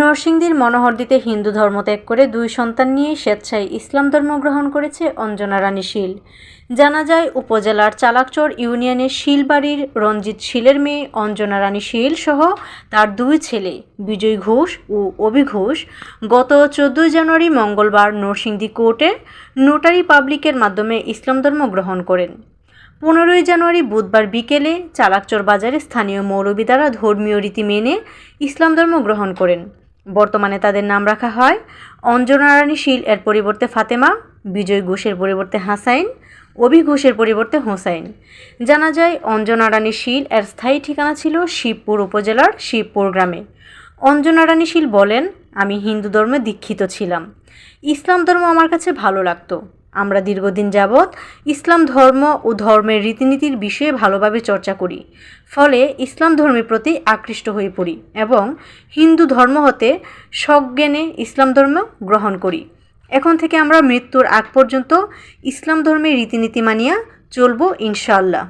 নরসিংদীর মনোহরদিতে হিন্দু ধর্ম ত্যাগ করে দুই সন্তান নিয়ে স্বেচ্ছায় ইসলাম ধর্ম গ্রহণ করেছে অঞ্জনা রানী শীল। জানা যায়, উপজেলার চালাকচর ইউনিয়নের শিলবাড়ির রঞ্জিত শীলের মেয়ে অঞ্জনা রানী শীল সহ তার দুই ছেলে, বিজয় ঘোষ ও অভি ঘোষ, গত চোদ্দোই জানুয়ারি মঙ্গলবার নরসিংদী কোর্টে নোটারি পাবলিকের মাধ্যমে ইসলাম ধর্ম গ্রহণ করেন। পনেরোই জানুয়ারি বুধবার বিকেলে চালাকচর বাজারে স্থানীয় মৌলবি দ্বারা ধর্মীয় রীতি মেনে ইসলাম ধর্ম গ্রহণ করেন। বর্তমানে তাদের নাম রাখা হয়। অঞ্জনা রানী শীল এর পরিবর্তে ফাতেমা, বিজয় ঘোষের পরিবর্তে হাসাইন, অভি ঘোষের পরিবর্তে হোসাইন। জানা যায়, অঞ্জনা রানী শীল এর স্থায়ী ঠিকানা ছিল শিবপুর উপজেলার শিবপুর গ্রামে। অঞ্জনা রানী শীল বলেন, আমি হিন্দু ধর্মে দীক্ষিত ছিলাম। ইসলাম ধর্ম আমার কাছে ভালো লাগতো। আমরা দীর্ঘদিন যাবৎ ইসলাম ধর্ম ও ধর্মের রীতিনীতির বিষয়ে ভালোভাবে চর্চা করি। ফলে ইসলাম ধর্মের প্রতি আকৃষ্ট হয়ে পড়ি এবং হিন্দু ধর্ম হতে সজ্ঞানে ইসলাম ধর্ম গ্রহণ করি। এখন থেকে আমরা মৃত্যুর আগ পর্যন্ত ইসলাম ধর্মের রীতিনীতি মানিয়া চলব ইনশাআল্লাহ।